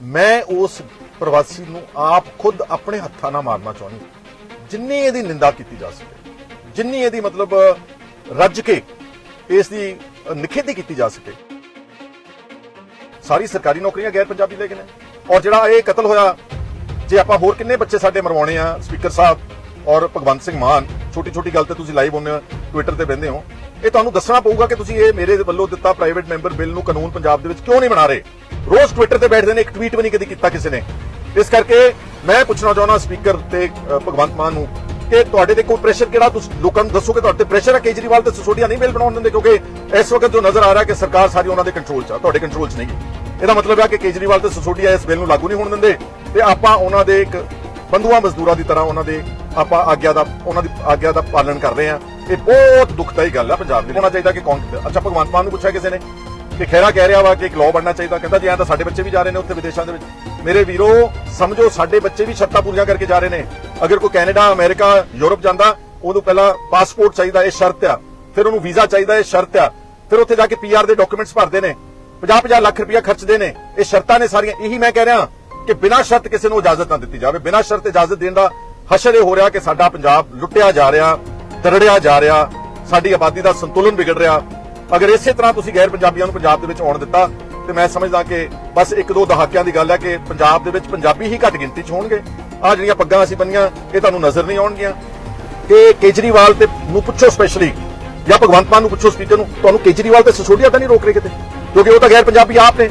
ਮੈਂ ਉਸ ਪ੍ਰਵਾਸੀ ਨੂੰ ਆਪ ਖੁਦ ਆਪਣੇ ਹੱਥਾਂ ਨਾਲ ਮਾਰਨਾ ਚਾਹੁੰਦੀ ਜਿੰਨੀ ਇਹਦੀ ਨਿੰਦਾ ਕੀਤੀ ਜਾ ਸਕੇ, ਜਿੰਨੀ ਇਹਦੀ ਮਤਲਬ ਰੱਜ ਕੇ ਇਸ ਦੀ ਨਿਖੇਧੀ ਕੀਤੀ ਜਾ ਸਕੇ। ਸਾਰੀ ਸਰਕਾਰੀ ਨੌਕਰੀਆਂ ਗੈਰ ਪੰਜਾਬੀ ਲੈ ਕੇ ਨੇ। ਔਰ ਜਿਹੜਾ ਇਹ ਕਤਲ ਹੋਇਆ, ਜੇ ਆਪਾਂ ਹੋਰ ਕਿੰਨੇ ਬੱਚੇ ਸਾਡੇ ਮਰਵਾਉਣੇ ਆ, ਸਪੀਕਰ ਸਾਹਿਬ ਔਰ ਭਗਵੰਤ ਸਿੰਘ ਮਾਨ ਛੋਟੀ ਛੋਟੀ ਗੱਲ ਤੇ ਤੁਸੀਂ ਲਾਈਵ ਹੁੰਦੇ ਹੋ ਟਵਿੱਟਰ ਤੇ ਬੰਦੇ ਹੋ। ਇਹ ਤੁਹਾਨੂੰ ਦੱਸਣਾ ਪਊਗਾ ਕਿ ਤੁਸੀਂ ਇਹ ਮੇਰੇ ਵੱਲੋਂ ਦਿੱਤਾ ਪ੍ਰਾਈਵੇਟ ਮੈਂਬਰ ਬਿੱਲ ਨੂੰ ਕਾਨੂੰਨ ਪੰਜਾਬ ਦੇ ਵਿੱਚ ਕਿਉਂ ਨਹੀਂ ਬਣਾ ਰਹੇ? ਰੋਜ਼ ਟਵਿੱਟਰ ਤੇ ਬੈਠਦੇ ਨੇ, ਇੱਕ ਟਵੀਟ ਵੀ ਨਹੀਂ ਕਦੀ ਕੀਤਾ ਕਿਸੇ ਨੇ। ਇਸ ਕਰਕੇ ਮੈਂ ਪੁੱਛਣਾ ਚਾਹੁੰਦਾ ਸਪੀਕਰ ਤੇ ਭਗਵੰਤ ਮਾਨ ਨੂੰ ਕਿ ਤੁਹਾਡੇ ਤੇ ਕੋਈ ਪ੍ਰੈਸ਼ਰ ਕਿਹੜਾ? ਤੁਸੀਂ ਲੋਕਾਂ ਨੂੰ ਦੱਸੋ ਕਿ ਤੁਹਾਡੇ ਤੇ ਪ੍ਰੈਸ਼ਰ ਹੈ ਕੇਜਰੀਵਾਲ ਤੇ ਸਿਸੋਡੀਆ ਨਹੀਂ ਬਿੱਲ ਬਣਾਉਣ ਦਿੰਦੇ, ਕਿਉਂਕਿ ਇਸ ਵਕਤ ਜੋ ਨਜ਼ਰ ਆ ਰਿਹਾ ਕਿ ਸਰਕਾਰ ਸਾਰੀ ਉਹਨਾਂ ਦੇ ਕੰਟਰੋਲ 'ਚ ਆ, ਤੁਹਾਡੇ ਕੰਟਰੋਲ 'ਚ ਨਹੀਂ। ਇਹਦਾ ਮਤਲਬ ਹੈ ਕਿ ਕੇਜਰੀਵਾਲ ਤੇ ਸਿਸੋਡੀਆ ਇਸ ਬਿੱਲ ਨੂੰ ਲਾਗੂ ਨਹੀਂ ਹੋਣ ਦਿੰਦੇ ਤੇ ਆਪਾਂ ਉਹਨਾਂ ਦੇ ਇੱਕ ਬੰਧੂਆਂ ਮਜ਼ਦੂਰਾਂ ਦੀ ਤਰ੍ਹਾਂ ਉਹਨਾਂ ਦੇ ਆਪਾਂ ਆਗਿਆ ਦਾ, ਉਹਨਾਂ ਦੀ ਆਗਿਆ ਦਾ ਪਾਲਣ ਕਰ ਰਹੇ ਹਾਂ। ਇਹ ਬਹੁਤ ਦੁਖਦਾਈ ਗੱਲ ਹੈ ਪੰਜਾਬ ਦੀ। ਹੋਣਾ ਚਾਹੀਦਾ ਕਿ ਕੌਣ ਅੱਛਾ, ਭਗਵੰਤ ਮਾਨ ਨੂੰ ਪੁੱਛਿਆ ਕਿਸੇ ਨੇ ਕਿ ਖੈਰਾ ਕਹਿ ਰਿਹਾ ਵਾ ਕਿ ਇੱਕ ਲਾਅ ਬਣਨਾ ਚਾਹੀਦਾ। ਕਹਿੰਦਾ ਜੀ, ਐਂ ਤਾਂ ਸਾਡੇ ਬੱਚੇ ਵੀ ਜਾ ਰਹੇ ਨੇ ਉੱਥੇ ਵਿਦੇਸ਼ਾਂ ਦੇ ਵਿੱਚ। ਮੇਰੇ ਵੀਰੋ, ਸਮਝੋ, ਸਾਡੇ ਬੱਚੇ ਵੀ ਸ਼ਰਤਾਂ ਪੂਰੀਆਂ ਕਰਕੇ ਜਾ ਰਹੇ ਨੇ। ਅਗਰ ਕੋਈ ਕੈਨੇਡਾ, ਅਮਰੀਕਾ, ਯੂਰਪ ਜਾਂਦਾ, ਉਹਨੂੰ ਪਹਿਲਾਂ ਪਾਸਪੋਰਟ ਚਾਹੀਦਾ, ਇਹ ਸ਼ਰਤ ਆ। ਫਿਰ ਉਹਨੂੰ ਵੀਜ਼ਾ ਚਾਹੀਦਾ, ਇਹ ਸ਼ਰਤ ਆ। ਫਿਰ ਉੱਥੇ ਜਾ ਕੇ ਪੀਆਰ ਦੇ ਡਾਕੂਮੈਂਟਸ ਭਰਦੇ ਨੇ। 50-50 ਲੱਖ ਰੁਪਇਆ ਖਰਚਦੇ ਨੇ। ਇਹ ਸ਼ਰਤਾਂ ਨੇ ਸਾਰੀਆਂ। ਇਹੀ ਮੈਂ ਕਹਿ ਰਿਹਾ ਕਿ ਬਿਨਾਂ ਸ਼ਰਤ ਕਿਸੇ ਨੂੰ ਇਜਾਜ਼ਤ ਨਾ ਦਿੱਤੀ ਜਾਵੇ। ਬਿਨਾਂ ਸ਼ਰਤ ਇਜਾਜ਼ਤ ਦੇਣ ਦਾ ਹਸ਼ਰ ਇਹ ਹੋ ਰਿਹਾ ਕਿ ਸਾਡਾ ਪੰਜਾਬ ਲੁੱਟਿਆ ਜਾ ਰਿਹਾ। ਦਰੜਿਆ ਜਾ ਰਿਹਾ, ਸਾਡੀ ਆਬਾਦੀ ਦਾ ਸੰਤੁਲਨ ਵਿਗੜ ਰਿਹਾ। ਅਗਰ ਇਸੇ ਤਰ੍ਹਾਂ ਤੁਸੀਂ ਗੈਰ ਪੰਜਾਬੀਆਂ ਨੂੰ ਪੰਜਾਬ ਦੇ ਵਿੱਚ ਆਉਣ ਦਿੱਤਾ, ਤੇ ਮੈਂ ਸਮਝਦਾ ਕਿ ਬਸ ਇੱਕ ਦੋ ਦਹਾਕਿਆਂ ਦੀ ਗੱਲ ਹੈ ਕਿ ਪੰਜਾਬ ਦੇ ਵਿੱਚ ਪੰਜਾਬੀ ਹੀ ਘੱਟ ਗਿਣਤੀ 'ਚ ਹੋਣਗੇ। ਆ ਜਿਹੜੀਆਂ ਪੱਗਾਂ ਅਸੀਂ ਬੰਨੀਆਂ, ਇਹ ਤੁਹਾਨੂੰ ਨਜ਼ਰ ਨਹੀਂ ਆਉਣਗੀਆਂ। ਕਿ ਕੇਜਰੀਵਾਲ ਤੇ ਨੂੰ ਪੁੱਛੋ ਸਪੈਸ਼ਲੀ ਜਾਂ ਭਗਵੰਤ ਮਾਨ ਨੂੰ ਪੁੱਛੋ ਸਪੀਕਰ ਨੂੰ, ਤੁਹਾਨੂੰ ਕੇਜਰੀਵਾਲ ਤੇ ਸਿਸੋਡੀਆ ਤਾਂ ਨਹੀਂ ਰੋਕ ਰਹੇ ਕਿਤੇ? ਕਿਉਂਕਿ ਉਹ ਤਾਂ ਗੈਰ ਪੰਜਾਬੀ ਆਪ ਨੇ।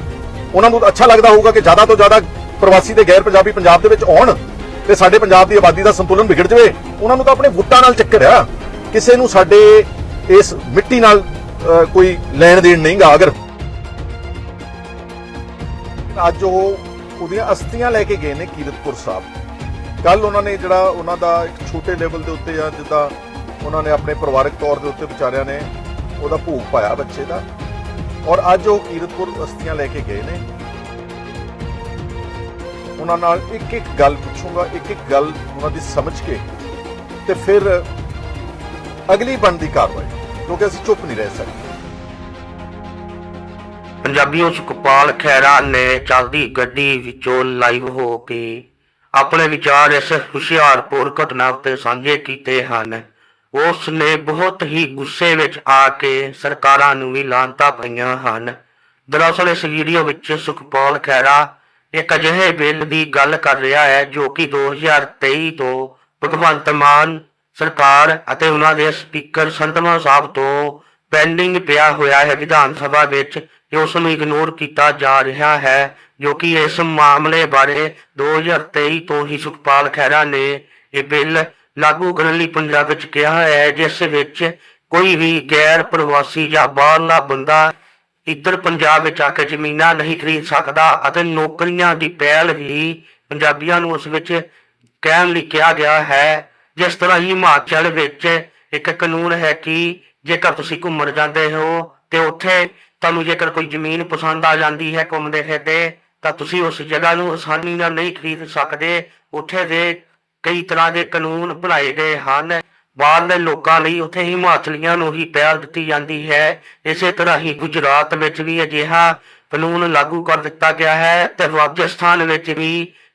ਉਹਨਾਂ ਨੂੰ ਅੱਛਾ ਲੱਗਦਾ ਹੋਊਗਾ ਕਿ ਜ਼ਿਆਦਾ ਤੋਂ ਜ਼ਿਆਦਾ ਪ੍ਰਵਾਸੀ ਤੇ ਗੈਰ ਪੰਜਾਬੀ ਪੰਜਾਬ ਦੇ ਵਿੱਚ ਆਉਣ। ਤੇ ਸਾਡੇ ਪੰਜਾਬ ਦੀ ਆਬਾਦੀ ਦਾ ਸੰਤੁਲਨ ਵਿਗੜ ਜਾਵੇ, ਉਹਨਾਂ ਨੂੰ ਤਾਂ ਆਪਣੇ ਵੋਟਾਂ ਨਾਲ ਚੱਕਰ ਆ। ਕਿਸੇ ਨੂੰ ਸਾਡੇ ਇਸ ਮਿੱਟੀ ਨਾਲ ਕੋਈ ਲੈਣ ਦੇਣ ਨਹੀਂਗਾ ਅਗਰ। ਅੱਜ ਉਹ ਉਹਦੀਆਂ ਅਸਥੀਆਂ ਲੈ ਕੇ ਗਏ ਨੇ ਕੀਰਤਪੁਰ ਸਾਹਿਬ। ਕੱਲ ਉਹਨਾਂ ਨੇ ਜਿਹੜਾ ਉਹਨਾਂ ਦਾ ਇੱਕ ਛੋਟੇ ਲੈਵਲ ਦੇ ਉੱਤੇ ਜਾਂ ਜਿੱਦਾਂ ਉਹਨਾਂ ਨੇ ਆਪਣੇ ਪਰਿਵਾਰਕ ਤੌਰ ਦੇ ਉੱਤੇ ਵਿਚਾਰਿਆਂ ਨੇ ਉਹਦਾ ਭੋਗ ਪਾਇਆ ਬੱਚੇ ਦਾ। ਔਰ ਅੱਜ ਉਹ ਕੀਰਤਪੁਰ ਅਸਥੀਆਂ ਲੈ ਕੇ ਗਏ ਨੇ। ਉਹਨਾਂ ਨਾਲ ਇੱਕ ਇੱਕ ਗੱਲ ਪੁੱਛੂੰਗਾ, ਇੱਕ ਇੱਕ ਗੱਲ ਉਹਨਾਂ ਦੀ ਸਮਝ ਕੇ ਤੇ ਫਿਰ ਅਗਲੀ ਬਣਦੀ ਕਾਰਵਾਈ, ਕਿਉਂਕਿ ਅਸੀਂ ਚੁੱਪ ਨਹੀਂ ਰਹਿ ਸਕਦੇ। ਪੰਜਾਬੀਓ ਸੁਖਪਾਲ ਖਹਿਰਾ ਨੇ ਚੱਲਦੀ ਗੱਡੀ ਵਿੱਚੋਂ ਲਾਈਵ ਹੋ ਕੇ ਆਪਣੇ ਵਿਚਾਰ ਇਸ ਹੁਸ਼ਿਆਰਪੁਰ ਘਟਨਾ ਉੱਤੇ ਸਾਂਝੇ ਕੀਤੇ ਹਨ। ਉਸ ਨੇ ਬਹੁਤ ਹੀ ਗੁੱਸੇ ਵਿੱਚ ਆ ਕੇ ਸਰਕਾਰਾਂ ਨੂੰ ਵੀ ਲਾਂਤਾ ਪਈਆਂ ਹਨ। ਦਰਅਸਲ ਇਸ ਵੀਡੀਓ ਵਿੱਚ ਸੁਖਪਾਲ ਖਹਿਰਾ ਇੱਕ ਅਜਿਹੇ ਬਿੱਲ ਦੀ ਗੱਲ ਕਰ ਰਿਹਾ ਹੈ ਜੋ ਕਿ 2023 ਤੋਂ ਭਗਵੰਤ ਮਾਨ ਸਰਕਾਰ ਅਤੇ ਉਹਨਾਂ ਦੇ ਸਪੀਕਰ ਸੰਤਮਾ ਸਾਹਿਬ ਤੋਂ ਪੈਂਡਿੰਗ ਪਿਆ ਹੋਇਆ ਹੈ। ਵਿਧਾਨ ਸਭਾ ਵਿੱਚ ਤੇ ਉਸ ਨੂੰ ਇਗਨੋਰ ਕੀਤਾ ਜਾ ਰਿਹਾ ਹੈ ਜੋ ਕਿ ਇਸ ਮਾਮਲੇ ਬਾਰੇ 2023 ਤੋਂ ਹੀ ਸੁਖਪਾਲ ਖਹਿਰਾ ਨੇ ਇਹ ਬਿੱਲ ਲਾਗੂ ਕਰਨ ਲਈ ਪੰਜਾਬ ਵਿੱਚ ਕਿਹਾ ਹੈ, ਜਿਸ ਵਿੱਚ ਕੋਈ ਵੀ ਗੈਰ ਪ੍ਰਵਾਸੀ ਜਾਂ ਬਾਹਰਲਾ ਬੰਦਾ ਇੱਧਰ ਪੰਜਾਬ ਵਿੱਚ ਆ ਕੇ ਜ਼ਮੀਨਾਂ ਨਹੀਂ ਖਰੀਦ ਸਕਦਾ ਅਤੇ ਨੌਕਰੀਆਂ ਦੀ ਪਹਿਲ ਵੀ ਪੰਜਾਬੀਆਂ ਨੂੰ ਉਸ ਵਿੱਚ ਕਹਿਣ ਲਈ ਕਿਹਾ ਗਿਆ ਹੈ। ਜਿਸ ਤਰ੍ਹਾਂ ਹੀ ਹਿਮਾਚਲ ਵਿੱਚ ਇੱਕ ਕਾਨੂੰਨ ਹੈ ਕਿ ਜੇਕਰ ਤੁਸੀਂ ਘੁੰਮਣ ਜਾਂਦੇ ਹੋ ਤੇ ਉੱਥੇ ਤੁਹਾਨੂੰ ਜੇਕਰ ਕੋਈ ਜ਼ਮੀਨ ਪਸੰਦ ਆ ਜਾਂਦੀ ਹੈ ਘੁੰਮਦੇ ਫਿਰਦੇ, ਤਾਂ ਤੁਸੀਂ ਉਸ ਜਗ੍ਹਾ ਨੂੰ ਆਸਾਨੀ ਨਾਲ ਨਹੀਂ ਖਰੀਦ ਸਕਦੇ। ਉੱਥੇ ਦੇ ਕਈ ਤਰ੍ਹਾਂ ਦੇ ਕਾਨੂੰਨ ਬਣਾਏ ਗਏ ਹਨ। ਬਾਹਰਲੇ ਲੋਕਾਂ ਲਈ ਉੱਥੇ ਹਿਮਾਚਲੀਆਂ ਨੂੰ ਹੀ ਪਹਿਲ ਦਿੱਤੀ ਜਾਂਦੀ ਹੈ। ਇਸੇ ਤਰ੍ਹਾਂ ਹੀ ਗੁਜਰਾਤ ਵਿੱਚ ਵੀ ਅਜਿਹਾ ਕਾਨੂੰਨ ਲਾਗੂ ਕਰ ਦਿੱਤਾ ਗਿਆ ਹੈ ਤੇ ਰਾਜਸਥਾਨ ਵਿੱਚ ਵੀ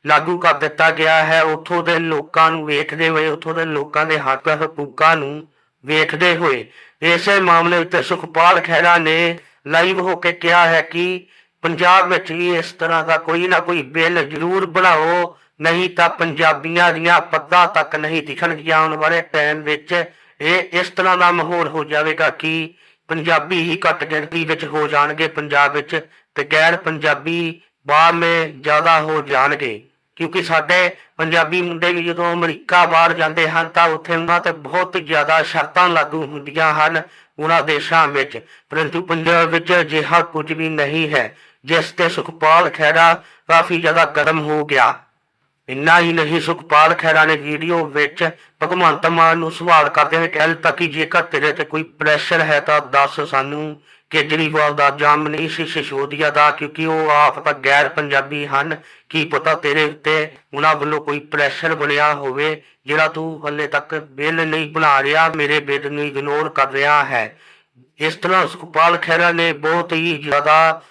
ਲਾਗੂ ਕਰ ਦਿੱਤਾ ਗਿਆ ਹੈ। ਉੱਥੋਂ ਦੇ ਲੋਕਾਂ ਨੂੰ ਵੇਖਦੇ ਹੋਏ, ਉੱਥੋਂ ਦੇ ਲੋਕਾਂ ਦੇ ਹੱਕ ਹਕੂਕਾਂ ਨੂੰ ਵੇਖਦੇ ਹੋਏ ਇਸੇ ਮਾਮਲੇ ਉੱਤੇ ਸੁਖਪਾਲ ਖਹਿਰਾ ਨੇ ਲਾਈਵ ਹੋ ਕੇ ਕਿਹਾ ਹੈ ਕਿ ਪੰਜਾਬ ਵਿੱਚ ਵੀ ਇਸ ਤਰ੍ਹਾਂ ਦਾ ਕੋਈ ਨਾ ਕੋਈ ਬਿੱਲ ਜ਼ਰੂਰ ਬਣਾਓ। ਨਹੀਂ ਤਾਂ ਪੰਜਾਬੀਆਂ ਦੀਆਂ ਪੱਗਾਂ ਤੱਕ ਨਹੀਂ ਦਿਖਣਗੀਆਂ ਆਉਣ ਵਾਲੇ ਟਾਈਮ ਵਿੱਚ। ਇਹ ਇਸ ਤਰ੍ਹਾਂ ਦਾ ਮਾਹੌਲ ਹੋ ਜਾਵੇਗਾ ਕਿ ਪੰਜਾਬੀ ਹੀ ਘੱਟ ਗਿਣਤੀ ਵਿੱਚ ਹੋ ਜਾਣਗੇ ਪੰਜਾਬ ਵਿੱਚ ਤੇ ਗੈਰ ਪੰਜਾਬੀ ਬਾਹਰਲੇ ਜ਼ਿਆਦਾ ਹੋ ਜਾਣਗੇ। ਕਿਉਂਕਿ ਸਾਡੇ ਪੰਜਾਬੀ ਮੁੰਡੇ ਵੀ ਜਦੋਂ ਅਮਰੀਕਾ ਬਾਹਰ ਜਾਂਦੇ ਹਨ ਤਾਂ ਉੱਥੇ ਉਹਨਾਂ ਤੇ ਬਹੁਤ ਜ਼ਿਆਦਾ ਸ਼ਰਤਾਂ ਲਾਗੂ ਹੁੰਦੀਆਂ ਹਨ ਉਹਨਾਂ ਦੇਸ਼ਾਂ ਵਿੱਚ। ਪਰੰਤੂ ਪੰਜਾਬ ਵਿੱਚ ਅਜਿਹਾ ਕੁਝ ਵੀ ਨਹੀਂ ਹੈ, ਜਿਸ ਤੇ ਸੁਖਪਾਲ ਖਹਿਰਾ ਕਾਫੀ ਜ਼ਿਆਦਾ ਗਰਮ ਹੋ ਗਿਆ। ਇੰਨਾ ਹੀ ਨਹੀਂ, ਸੁਖਪਾਲ ਖਹਿਰਾ ਨੇ ਵੀਡੀਓ ਵਿੱਚ ਭਗਵੰਤ ਮਾਨ ਨੂੰ ਸਵਾਲ ਕਰਦੇ ਹੋਏ ਕਹਿ ਦਿੱਤਾ ਕਿ ਜੇਕਰ ਤੇਰੇ ਤੇ ਕੋਈ ਪ੍ਰੈਸ਼ਰ ਹੈ ਤਾਂ ਦੱਸ ਸਾਨੂੰ ਕੇਜਰੀਵਾਲ ਦਾ ਜਾਮ ਨਹੀਂ ਸੀ ਸਿਸੋਦੀਆ ਦਾ, ਕਿਉਂਕਿ ਉਹ ਆਪ ਤਾਂ ਗੈਰ ਪੰਜਾਬੀ ਹਨ। ਕੀ ਪਤਾ ਤੇਰੇ ਉੱਤੇ ਉਹਨਾਂ ਵੱਲੋਂ ਕੋਈ ਪ੍ਰੈਸ਼ਰ ਬਣਿਆ ਹੋਵੇ, ਜਿਹੜਾ ਤੂੰ ਹਲੇ ਤੱਕ ਬਿੱਲ ਨਹੀਂ ਬਣਾ ਰਿਹਾ, ਮੇਰੇ ਬਿੱਲ ਨੂੰ ਇਗਨੋਰ ਕਰ ਰਿਹਾ ਹੈ। ਇਸ ਤਰ੍ਹਾਂ ਸੁਖਪਾਲ ਖਹਿਰਾ ਨੇ ਬਹੁਤ ਹੀ ਜ਼ਿਆਦਾ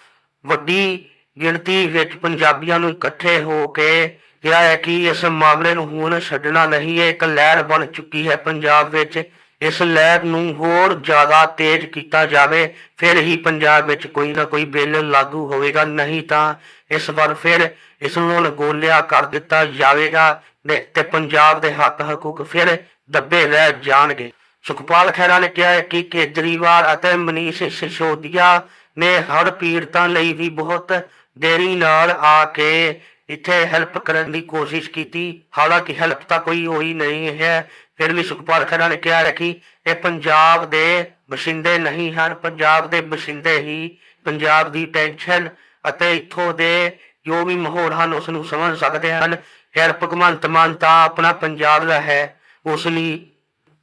ਵੱਡੀ ਗਿਣਤੀ ਵਿੱਚ ਪੰਜਾਬੀਆਂ ਨੂੰ ਇਕੱਠੇ ਹੋ ਕੇ ਕਿਹਾ ਹੈ ਕਿ ਇਸ ਮਾਮਲੇ ਨੂੰ ਹੁਣ ਛੱਡਣਾ ਨਹੀਂ ਹੈ। ਇੱਕ ਲਹਿਰ ਬਣ ਚੁੱਕੀ ਹੈ ਪੰਜਾਬ ਵਿੱਚ। ਇਸ ਲਹਿਰ ਨੂੰ ਹੋਰ ਜ਼ਿਆਦਾ ਤੇਜ਼ ਕੀਤਾ ਜਾਵੇ, ਫਿਰ ਹੀ ਪੰਜਾਬ ਵਿੱਚ ਕੋਈ ਨਾ ਕੋਈ ਬਿੱਲ ਲਾਗੂ ਹੋਵੇਗਾ। ਨਹੀਂ ਤਾਂ ਇਸ ਵਾਰ ਫਿਰ ਇਸ ਨੂੰ ਲਗੋਲਿਆ ਕਰ ਦਿੱਤਾ ਜਾਵੇਗਾ ਤੇ ਪੰਜਾਬ ਦੇ ਹੱਕ ਹਕੂਕ ਫਿਰ ਦੱਬੇ ਰਹਿ ਜਾਣਗੇ। ਸੁਖਪਾਲ ਖਹਿਰਾ ਨੇ ਕਿਹਾ ਕਿ ਕੇਜਰੀਵਾਲ ਅਤੇ ਮਨੀਸ਼ ਸਿਸੋਦੀਆ ਨੇ ਹਰ ਪੀੜਤਾਂ ਲਈ ਵੀ ਬਹੁਤ ਦੇਰੀ ਨਾਲ ਆ ਕੇ ਇੱਥੇ ਹੈਲਪ ਕਰਨ ਦੀ ਕੋਸ਼ਿਸ਼ ਕੀਤੀ। ਹਾਲਾਂਕਿ ਹੈਲਪ ਤਾਂ ਕੋਈ ਹੋਈ ਨਹੀਂ ਹੈ। ਫਿਰ ਵੀ ਸੁਖਪਾਲ ਖਹਿਰਾ ਨੇ ਕਿਹਾ ਹੈ ਕਿ ਇਹ ਪੰਜਾਬ ਦੇ ਬਸਿੰਦੇ ਨਹੀਂ ਹਨ। ਪੰਜਾਬ ਦੇ ਬਸਿੰਦੇ ਹੀ ਪੰਜਾਬ ਦੀ ਟੈਨਸ਼ਨ ਅਤੇ ਇੱਥੋਂ ਦੇ ਜੋ ਵੀ ਮਾਹੌਲ ਹਨ ਉਸ ਨੂੰ ਸਮਝ ਸਕਦੇ ਹਨ। ਖੈਰ ਭਗਵੰਤ ਮਾਨ ਤਾਂ ਆਪਣਾ ਪੰਜਾਬ ਦਾ ਹੈ। ਉਸ ਲਈ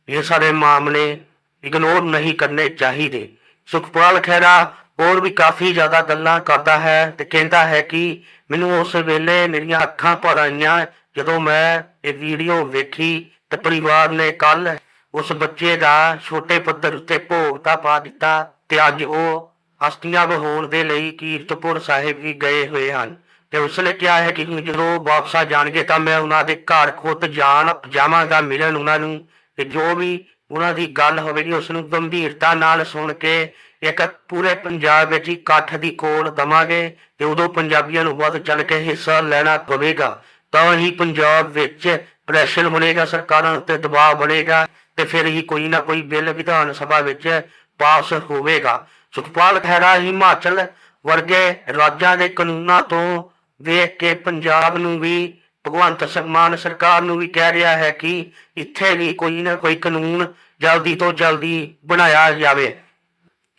ਇਹ ਸਾਰੇ ਮਾਮਲੇ ਇਗਨੋਰ ਨਹੀਂ ਕਰਨੇ ਚਾਹੀਦੇ। ਸੁਖਪਾਲ ਖਹਿਰਾ ਹੋਰ ਵੀ ਕਾਫੀ ਜ਼ਿਆਦਾ ਗੱਲਾਂ ਕਰਦਾ ਹੈ ਤੇ ਕਹਿੰਦਾ ਹੈ ਕਿ ਮੈਨੂੰ ਉਸ ਵੇਲੇ ਮੇਰੀਆਂ ਅੱਖਾਂ ਭਰ ਆਈਆਂ। ਜਦੋਂ ਮੈਂ ਇਹ ਵੀਡੀਓ ਵੇਖੀ ਤੇ ਪਰਿਵਾਰ ਨੇ ਕੱਲ ਉਸ ਬੱਚੇ ਦਾ ਛੋਟੇ ਪੱਧਰ ਉੱਤੇ ਭੋਗਤਾ ਪਾ ਦਿੱਤਾ ਤੇ ਅੱਜ ਉਹ ਹਸਤੀਆਂ ਵਹਾਉਣ ਦੇ ਲਈ ਕੀਰਤਪੁਰ ਸਾਹਿਬ ਵੀ ਗਏ ਹੋਏ ਹਨ। ਤੇ ਉਸਨੇ ਕਿਹਾ ਹੈ ਕਿ ਜਦੋਂ ਵਾਪਸ ਆ ਜਾਣਗੇ ਤਾਂ ਮੈਂ ਉਹਨਾਂ ਦੇ ਘਰ ਖੁਦ ਜਾਣ ਜਾਵਾਂਗਾ ਮਿਲਣ ਉਹਨਾਂ ਨੂੰ ਤੇ ਜੋ ਵੀ ਉਹਨਾਂ ਦੀ ਗੱਲ ਹੋਵੇਗੀ ਉਸ ਨੂੰ ਗੰਭੀਰਤਾ ਨਾਲ ਸੁਣ ਕੇ ਇੱਕ ਪੂਰੇ ਪੰਜਾਬ ਵਿੱਚ ਹੀ ਇਕੱਠ ਦੀ ਕੋਲ ਦਵਾਂਗੇ ਤੇ ਉਦੋਂ ਪੰਜਾਬੀਆਂ ਨੂੰ ਵੱਧ ਚੜ ਕੇ ਹਿੱਸਾ ਲੈਣਾ ਪਵੇਗਾ। ਤਾਂ ਹੀ ਪੰਜਾਬ ਵਿੱਚ ਪ੍ਰੈਸ਼ਰ ਬਣੇਗਾ, ਸਰਕਾਰਾਂ ਉੱਤੇ ਦਬਾਅ ਬਣੇਗਾ ਤੇ ਫਿਰ ਹੀ ਕੋਈ ਨਾ ਕੋਈ ਬਿੱਲ ਵਿਧਾਨ ਸਭਾ ਵਿੱਚ ਪਾਸ ਹੋਵੇਗਾ। ਸੁਖਪਾਲ ਖਹਿਰਾ ਹਿਮਾਚਲ ਵਰਗੇ ਰਾਜਾਂ ਦੇ ਕਾਨੂੰਨਾਂ ਤੋਂ ਵੇਖ ਕੇ ਪੰਜਾਬ ਨੂੰ ਵੀ ਭਗਵੰਤ ਸਿੰਘ ਮਾਨ ਸਰਕਾਰ ਨੂੰ ਵੀ ਕਹਿ ਰਿਹਾ ਹੈ ਕਿ ਇੱਥੇ ਵੀ ਕੋਈ ਨਾ ਕੋਈ ਕਾਨੂੰਨ ਜਲਦੀ ਤੋਂ ਜਲਦੀ ਬਣਾਇਆ ਜਾਵੇ।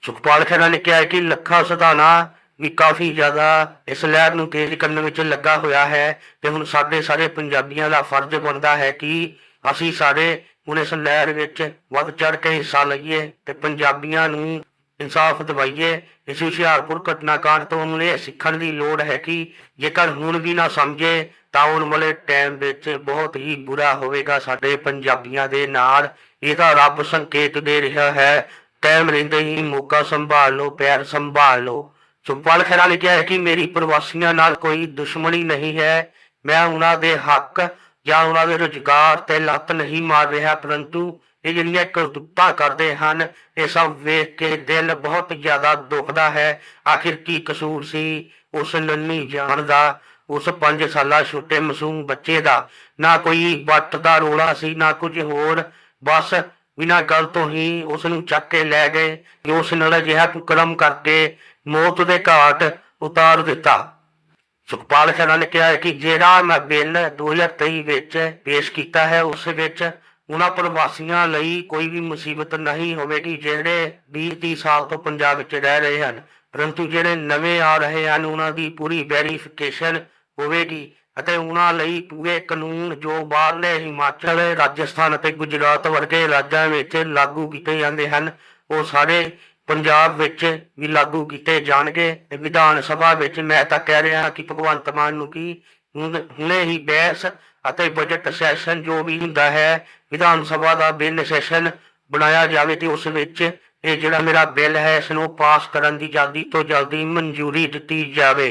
ਸੁਖਪਾਲ ਖਹਿਰਾ ਨੇ ਕਿਹਾ ਹੈ ਕਿ ਲੱਖਾਂ ਸਧਾਨਾ ਵੀ ਕਾਫੀ ਜ਼ਿਆਦਾ ਇਸ ਲਹਿਰ ਨੂੰ ਤੇਜ਼ ਕਰਨ ਵਿੱਚ ਲੱਗਾ ਹੋਇਆ ਹੈ ਤੇ ਹੁਣ ਸਾਡੇ ਸਾਰੇ ਪੰਜਾਬੀਆਂ ਦਾ ਫਰਜ਼ ਬਣਦਾ ਹੈ ਕਿ ਅਸੀਂ ਸਾਰੇ ਹੁਣ ਇਸ ਲਹਿਰ ਵਿੱਚ ਵੱਧ ਚੜ ਕੇ ਹਿੱਸਾ ਲਈਏ ਤੇ ਪੰਜਾਬੀਆਂ ਨੂੰ ਇਨਸਾਫ ਦਿਵਾਈਏ। ਇਸ ਹੁਸ਼ਿਆਰਪੁਰ ਘਟਨਾਕਾਂਡ ਤੋਂ ਉਹਨੂੰ ਇਹ ਸਿੱਖਣ ਦੀ ਲੋੜ ਹੈ ਕਿ ਜੇਕਰ ਹੁਣ ਵੀ ਨਾ ਸਮਝੇ, ਤਾਂ ਆਉਣ ਵਾਲੇ ਟਾਈਮ ਵਿੱਚ ਬਹੁਤ ਹੀ ਬੁਰਾ ਹੋਵੇਗਾ ਸਾਡੇ ਪੰਜਾਬੀਆਂ ਦੇ ਨਾਲ। ਇਹ ਤਾਂ ਰੱਬ ਸੰਕੇਤ ਦੇ ਰਿਹਾ ਹੈ। ਟਾਈਮ ਰਹਿੰਦੇ ਹੀ ਮੌਕਾ ਸੰਭਾਲ ਲਓ ਪੈਰ ਸੰਭਾਲ ਲਓ। ਸੁਪਾਲ ਖੈਰਾ ਨੇ ਕਿਹਾ ਹੈ ਕਿ ਮੇਰੀ ਪ੍ਰਵਾਸੀਆਂ ਨਾਲ ਕੋਈ ਦੁਸ਼ਮਣੀ ਨਹੀਂ ਹੈ। ਮੈਂ ਉਹਨਾਂ ਦੇ ਹੱਕ ਜਾਂ ਉਹਨਾਂ ਦੇ ਰੁਜ਼ਗਾਰ ਤੇ ਲੱਤ ਨਹੀਂ ਮਾਰ ਰਿਹਾ, ਪਰੰਤੂ ਇਹ ਜਿਹੜੀਆਂ ਕਰਤੂਤਾਂ ਕਰਦੇ ਹਨ, ਇਹ ਸਭ ਵੇਖ ਕੇ ਦਿਲ ਬਹੁਤ ਜ਼ਿਆਦਾ ਦੁਖਦਾ ਹੈ। ਆਖਿਰ ਕੀ ਕਸੂਰ ਸੀ ਉਸ ਨੰਨੀ ਜਾਨ ਦਾ, ਉਸ 5 ਸਾਲਾ ਛੋਟੇ ਮਾਸੂਮ ਬੱਚੇ ਦਾ? ਨਾ ਕੋਈ ਵੱਟ ਦਾ ਰੋਲਾ ਸੀ, ਨਾ ਕੁਝ ਹੋਰ, ਬਸ ਬਿਨਾਂ ਗੱਲ ਤੋਂ ਹੀ ਉਸ ਨੂੰ ਚੱਕ ਕੇ ਲੈ ਗਏ ਕਿ ਉਸ ਨਾਲ ਅਜਿਹਾ ਕੁਕਰਮ ਕਰਕੇ ਮੌਤ ਦੇ ਘਾਟ ਉਤਾਰ ਦਿੱਤਾ। ਸੁਖਪਾਲ ਖਹਿਰਾ ਨੇ ਕਿਹਾ ਕਿ ਜਿਹੜਾ ਮੈਂ ਬਿੱਲ 2023 ਵਿੱਚ ਪੇਸ਼ ਕੀਤਾ ਹੈ, ਉਸ ਵਿੱਚ ਉਹਨਾਂ ਪ੍ਰਵਾਸੀਆਂ ਲਈ ਕੋਈ ਵੀ ਮੁਸੀਬਤ ਨਹੀਂ ਹੋਵੇਗੀ, ਜਿਹੜੇ 20-30 ਸਾਲ ਤੋਂ ਪੰਜਾਬ ਵਿੱਚ ਰਹਿ ਰਹੇ ਹਨ। ਪਰੰਤੂ ਜਿਹੜੇ ਨਵੇਂ ਆ ਰਹੇ ਹਨ, ਉਹਨਾਂ ਦੀ ਪੂਰੀ ਵੈਰੀਫਿਕੇਸ਼ਨ ਹੋਵੇਗੀ। ਅਤੇ ਉਹਨਾਂ ਲਈ ਪੂਰੇ ਕਾਨੂੰਨ ਜੋ ਬਾਹਰਲੇ ਹਿਮਾਚਲ, ਰਾਜਸਥਾਨ ਅਤੇ ਗੁਜਰਾਤ ਵਰਗੇ ਰਾਜਾਂ ਵਿੱਚ ਲਾਗੂ ਕੀਤੇ ਜਾਂਦੇ ਹਨ, ਉਹ ਸਾਰੇ ਪੰਜਾਬ ਵਿੱਚ ਵੀ ਲਾਗੂ ਕੀਤੇ ਜਾਣਗੇ। ਵਿਧਾਨ ਸਭਾ ਵਿੱਚ ਮੈਂ ਤਾਂ ਕਹਿ ਰਿਹਾ ਕਿ ਭਗਵੰਤ ਮਾਨ ਨੂੰ ਕੀ ਹੁਣ- ਹੁਣੇ ਹੀ ਬਹਿਸ ਅਤੇ ਬਜਟ ਸੈਸ਼ਨ ਜੋ ਵੀ ਹੁੰਦਾ ਹੈ, ਵਿਧਾਨ ਸਭਾ ਦਾ ਬਿੱਲ ਸੈਸ਼ਨ ਬਣਾਇਆ ਜਾਵੇ ਤੇ ਉਸ ਵਿੱਚ ਇਹ ਜਿਹੜਾ ਮੇਰਾ ਬਿੱਲ ਹੈ, ਇਸ ਨੂੰ ਪਾਸ ਕਰਨ ਦੀ ਜਲਦੀ ਤੋਂ ਜਲਦੀ ਮਨਜ਼ੂਰੀ ਦਿੱਤੀ ਜਾਵੇ।